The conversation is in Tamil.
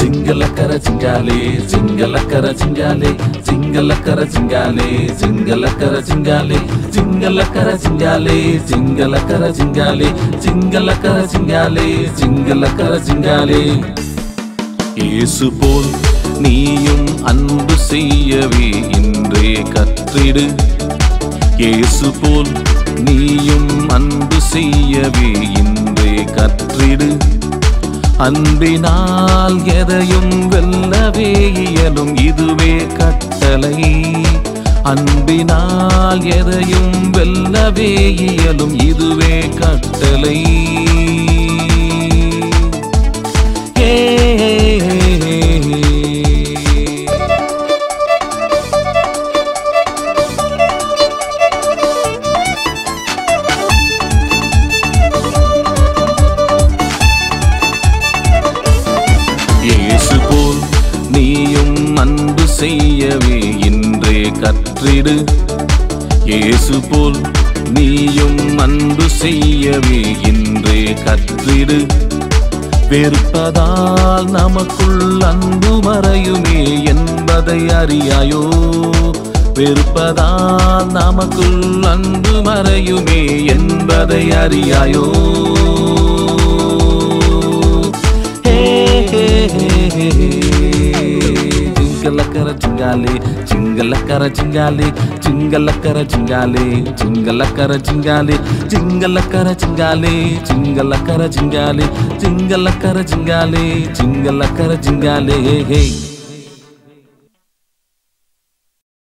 சிங்களக்கர சிங்காலே சிங்களக்கர சிங்காலே சிங்களக்கர சிங்காலே சிங்களக்கர சிங்காலே சிங்களக்கர சிங்காலே சிங்களக்கர சிங்காலே சிங்களக்கர சிங்காலே சிங்களக்கர சிங்காலே இயேசு போல் நீயும் அன்பு செய்யவே இன்றே கற்றிடு. இயேசு போல் நீயும் அன்பு செய்யவே அன்பினால் எதையும் வெல்லவே இயலும் இதுவே கட்டளை. அன்பினால் எதையும் வெல்லவே இயலும் இதுவே கட்டளை. நீயும் அன்பு செய்யவே இன்றே கற்றிடு. இயேசு போல் நீயும் அன்பு செய்யவே இன்றே கற்றிடு. வெறுப்பதால் நமக்குள் அன்பு மறையுமே என்பதை அறியாயோ? வெறுப்பதால் நமக்குள் அன்பு மறையுமே என்பதை அறியாயோ? ஹே, ஹே, ஹே, ஹே, ஹே. జింగలకర జింగాలి జింగలకర జింగాలి జింగలకర జింగాలి జింగలకర జింగాలి జింగలకర జింగాలి జింగలకర జింగాలి జింగలకర జింగాలి జింగలకర జింగాలి హే హే